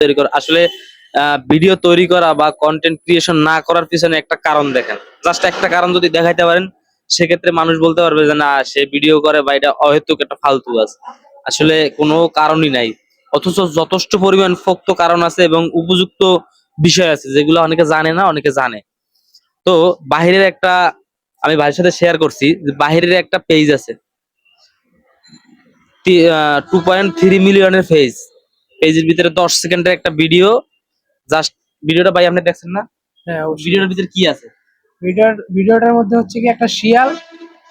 তৈরি করা। আসলে ভিডিও তৈরি করা বা কন্টেন্ট ক্রিয়েশন না করার পিছনে একটা কারণ দেখেন। জাস্ট একটা কারণ যদি দেখাইতে পারেন, সেক্ষেত্রে মানুষ বলতে পারবে যে, না, সে ভিডিও করে বা এটা অহেতুক একটা ফালতু আছে আসলে কোনো কারণই নাই। অথচ যথেষ্ট পরিমাণ ফোক্ত কারণ আছে এবং উপযুক্ত বিষয় আছে, যেগুলো অনেকে জানে না, অনেকে জানে। তো, বাহিরের একটা, আমি ভাইয়ের সাথে শেয়ার করছি বাহিরের একটা পেজ আছে। টু পয়েন্ট থ্রি মিলিয়নের পেজ পেজের ভিতরে দশ সেকেন্ডের একটা ভিডিও জাস্ট ভিডিওটা ভাই আপনি দেখছেন না? হ্যাঁ। ভিডিওটার ভিতরে কি আছে? ভিডিওর ভিডিওটার মধ্যে হচ্ছে কি একটা শিয়াল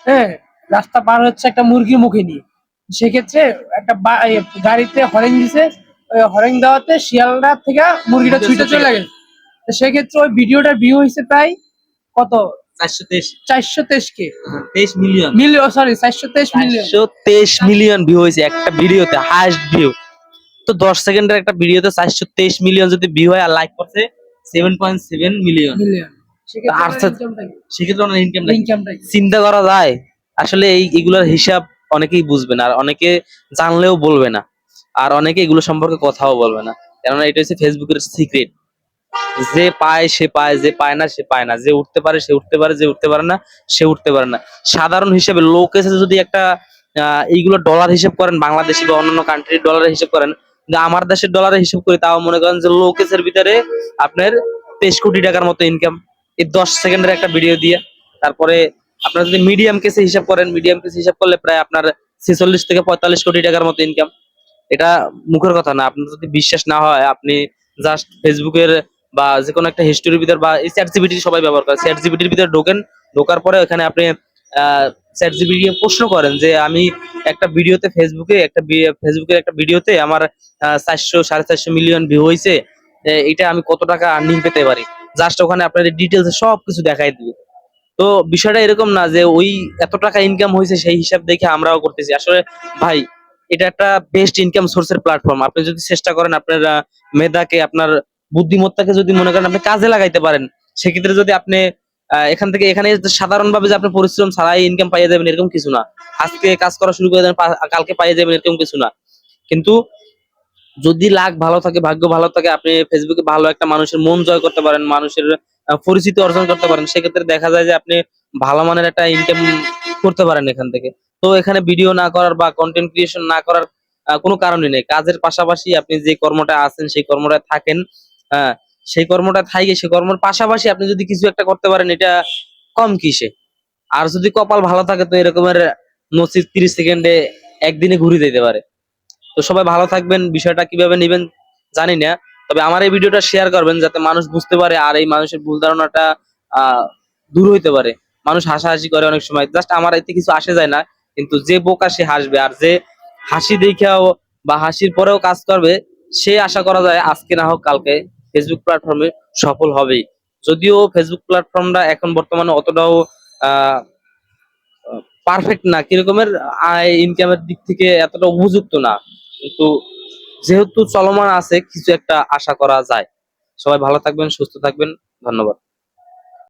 হ্যাঁ রাস্তা পার হচ্ছে একটা মুরগির মুখে নিয়ে। সেক্ষেত্রে একটা গাড়িতে হরেন দিছে হরেন দেওয়াতে শিয়ালটা থেকে মুরগিটা ছুটে চলে গেছে। সেক্ষেত্রে ওই ভিডিওটার ভিউ হয়েছে প্রায় কত? চারশো তেইশ। চারশো তেইশ কে। তেইশ মিলিয়ন মিলিয়ন সরি চারশো তেইশ মিলিয়ন তেইশ মিলিয়ন ভিউ হয়েছে একটা ভিডিওতে হাইস্ট ভিউ তো দশ সেকেন্ডের একটা ভিডিওতে চারশো তেইশ মিলিয়ন যদি ভিউ হয় আর লাইক করছে সেভেন পয়েন্ট সেভেন মিলিয়ন সেক্ষেত্রে ওনার ইনকাম ইনকামটা চিন্তা করা যায়। আসলে এই এগুলোর হিসাব অনেকেই বুঝবে না আর অনেকে জানলেও বলবে না আর অনেকে এগুলো সম্পর্কে কথাও বলবে না। কেননা এটা হচ্ছে ফেসবুকের সিক্রেট যে পায় সে পায় যে পায় না সে পায় না। যে উঠতে পারে সে উঠতে পারে যে উঠতে পারে না সে উঠতে পারে না। সাধারণ হিসেবে লো কেসে যদি একটা আহ, এইগুলো ডলার হিসেব করেন বাংলাদেশি বা অন্যান্য কান্ট্রির ডলার হিসেব করেন আমার দেশের ডলারের হিসেব করি তাও মনে করেন যে লো কেসের ভিতরে আপনার তেইশ কোটি টাকার মতো ইনকাম এই দশ সেকেন্ডের একটা ভিডিও দিয়ে। তারপরে আপনার যদি মিডিয়াম কেসে হিসাব করেন মিডিয়াম কেসে হিসাব করলে প্রায় আপনার ছেচল্লিশ থেকে পঁয়তাল্লিশ কোটি টাকার মতো ইনকাম এটা মুখের কথা না। আপনার যদি বিশ্বাস না হয়, আপনি জাস্ট ফেসবুকের বা যে কোনো একটা হিস্টোরির ভিতর বা এই চ্যাট সবাই ব্যবহার করে। চ্যাট ভিতরে ঢোকেন, ঢোকার পরে ওখানে আপনি চ্যাট জিবিটি প্রশ্ন করেন যে আমি একটা ভিডিওতে ফেসবুকে একটা ফেসবুকের একটা ভিডিওতে আমার চারশো, সাড়ে চারশো মিলিয়ন ভিউ হয়েছে এটা আমি কত টাকা আর্নিং পেতে পারি? জাস্ট ওখানে আপনাদের ডিটেলস সব কিছু দেখাই দিবে। তো বিষয়টা এরকম না যে ওই এত টাকা ইনকাম হয়েছে সেই হিসাব দেখে আমরাও করতেছি। আসলে ভাই, এটা একটা বেস্ট ইনকাম সোর্সের প্ল্যাটফর্ম আপনি যদি চেষ্টা করেন আপনার মেধাকে, আপনার বুদ্ধিমত্তাকে যদি মনে করেন আপনি কাজে লাগাইতে পারেন, সেক্ষেত্রে যদি আপনি এখান থেকে এখানে সাধারণ ভাবে যে আপনি পরিশ্রম ছাড়াই ইনকাম পাইয়ে যাবেন এরকম কিছু না। আজকে কাজ করা শুরু করে দেন কালকে পাইয়ে যাবেন এরকম কিছু না। কিন্তু যদি লাখ ভালো থাকে, ভাগ্য ভালো থাকে, আপনি ফেসবুকে ভালো একটা মানুষের মন জয় করতে পারেন, মানুষের পরিচিতি অর্জন করতে পারেন, সেক্ষেত্রে দেখা যায় যে আপনি ভালো মানের একটা ইনকাম করতে পারেন এখান থেকে। তো এখানে ভিডিও না করার বা কন্টেন্ট ক্রিয়েশন না করার কোনো কারণই নেই। কাজের পাশাপাশি আপনি যে কর্মটা আছেন, সেই কর্মটা থাকেন হ্যাঁ সেই কর্মটা থাকে সেই কর্মের পাশাপাশি আপনি যদি কিছু একটা করতে পারেন, এটা কম কিসে। আর যদি কপাল ভালো থাকে, তো এরকমের নসিব তিরিশ সেকেন্ডে একদিনে ঘুরে দিতে পারে। তো সবাই ভালো থাকবেন, বিষয়টা কীভাবে নেবেন জানি না। তবে আমার এই ভিডিওটা শেয়ার করবেন, যাতে মানুষ বুঝতে পারে আর এই মানুষের ভুল ধারণাটা দূর হইতে পারে। মানুষ হাসাহাসি করে অনেক সময়। জাস্ট আমার এতে কিছু আসে যায় না, কিন্তু যে বোকা সে হাসবে। আর যে হাসি দেখাও বা হাসির পরেও কাজ করবে, সে আশা করা যায় আজকে না হোক কালকে ফেসবুক প্ল্যাটফর্মে সফল হবে যদিও ফেসবুক প্ল্যাটফর্মটা এখন বর্তমানে অতটাও পারফেক্ট না, কিরকমের আয় ইনকামের দিক থেকে এতটা উপযুক্ত না। কিন্তু যেহেতু চলমান আছে, কিছু একটা আশা করা যায়। সবাই ভালো থাকবেন, সুস্থ থাকবেন, ধন্যবাদ।